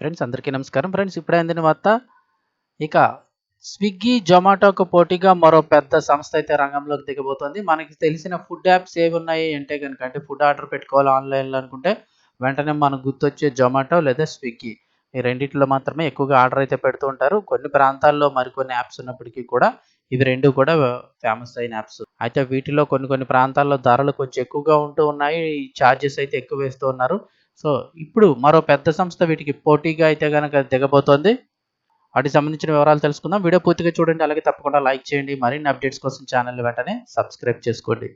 Friends అందరికీ నమస్కారం. Friends ఇప్పుడే అందిన వార్త ఇక స్విగ్గీ జొమాటోకు పోటీగా మరో పెద్ద సంస్థ అయితే రంగంలోకి దిగబోతోంది. మనకి తెలిసిన ఫుడ్ యాప్స్ ఏవి ఉన్నాయి అంటే కనుక అంటే ఫుడ్ ఆర్డర్ పెట్టుకోవాలి ఆన్లైన్లో అనుకుంటే వెంటనే మనకు గుర్తొచ్చే జొమాటో లేదా స్విగ్గీ. ఈ రెండిట్లో మాత్రమే ఎక్కువగా ఆర్డర్ అయితే పెడుతూ ఉంటారు. కొన్ని ప్రాంతాల్లో మరికొన్ని యాప్స్ ఉన్నప్పటికీ కూడా ఇవి రెండు కూడా ఫేమస్ అయిన యాప్స్. అయితే వీటిలో కొన్ని కొన్ని ప్రాంతాల్లో ధరలు కొంచెం ఎక్కువగా ఉంటూ ఉన్నాయి. ఛార్జెస్ అయితే ఎక్కువ వేస్తూ ఉన్నారు. సో ఇప్పుడు మరో పెద్ద సంస్థ వీటికి పోటీగా అయితే కనుక దిగబోతోంది. వాటికి సంబంధించిన వివరాలు తెలుసుకుందాం. వీడియో పూర్తిగా చూడండి. అలాగే తప్పకుండా లైక్ చేయండి. మరిన్ని అప్డేట్స్ కోసం ఛానల్ వెంటనే సబ్స్క్రైబ్ చేసుకోండి.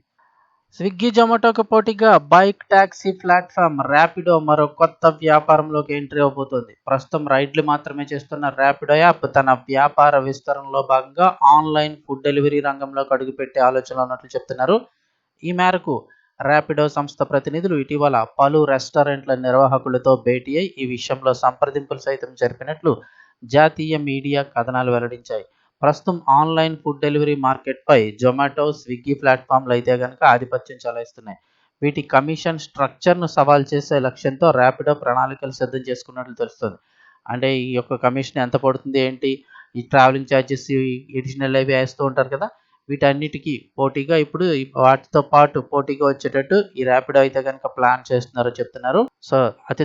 స్విగ్గీ జొమాటోకి పోటీగా బైక్ ట్యాక్సీ ప్లాట్ఫామ్ ర్యాపిడో మరో కొత్త వ్యాపారంలోకి ఎంట్రీ అవబోతోంది. ప్రస్తుతం రైడ్లు మాత్రమే చేస్తున్న ర్యాపిడో యాప్ తన వ్యాపార విస్తరణలో భాగంగా ఆన్లైన్ ఫుడ్ డెలివరీ రంగంలోకి అడుగుపెట్టే ఆలోచనలో ఉన్నట్లు చెప్తున్నారు. ఈ మేరకు ర్యాపిడో సంస్థ ప్రతినిధులు ఇటీవల పలు రెస్టారెంట్ల నిర్వాహకులతో భేటీ అయి ఈ విషయంలో సంప్రదింపులు సైతం జరిపినట్లు జాతీయ మీడియా కథనాలు వెల్లడించాయి. ప్రస్తుతం ఆన్లైన్ ఫుడ్ డెలివరీ మార్కెట్పై జొమాటో స్విగ్గీ ప్లాట్ఫామ్లు అయితే కనుక ఆధిపత్యం చెలాయిస్తున్నాయి. వీటి కమిషన్ స్ట్రక్చర్ను సవాల్ చేసే లక్ష్యంతో ర్యాపిడో ప్రణాళికలు సిద్ధం చేసుకున్నట్లు తెలుస్తుంది. అంటే ఈ యొక్క కమిషన్ ఎంత పడుతుంది ఏంటి? ఈ ట్రావెలింగ్ ఛార్జెస్ ఎడిషనల్ అవి వేస్తూ ఉంటారు కదా వీటన్నిటికీ పోటీగా ఇప్పుడు వాటితో పాటు పోటీగా వచ్చేటట్టు ఈ ర్యాపిడో అయితే కనుక ప్లాన్ చేస్తున్నారో చెప్తున్నారు. సో అతి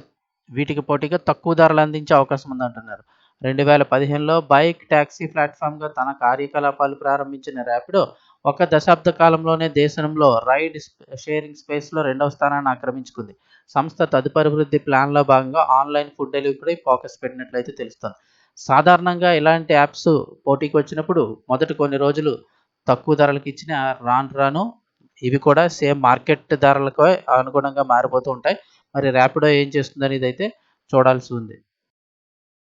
వీటికి పోటీగా తక్కువ ధరలు అందించే అవకాశం ఉందంటున్నారు. రెండు వేల పదిహేనులో బైక్ ట్యాక్సీ ప్లాట్ఫామ్గా తన కార్యకలాపాలు ప్రారంభించిన ర్యాపిడో ఒక దశాబ్ద కాలంలోనే దేశంలో రైడ్ షేరింగ్ స్పేస్లో రెండవ స్థానాన్ని ఆక్రమించుకుంది. సంస్థ తదుపరి వృద్ధి ప్లాన్లో భాగంగా ఆన్లైన్ ఫుడ్ డెలివరీపై ఫోకస్ పెట్టినట్లయితే తెలుస్తుంది. సాధారణంగా ఇలాంటి యాప్స్ పోటీకి వచ్చినప్పుడు మొదటి కొన్ని రోజులు తక్కువ ధరలకు ఇచ్చిన రాను రాను ఇవి కూడా సేమ్ మార్కెట్ ధరలకు అనుగుణంగా మారిపోతూ ఉంటాయి. మరి ర్యాపిడో ఏం చేస్తుంది అనేది అయితే చూడాల్సి ఉంది.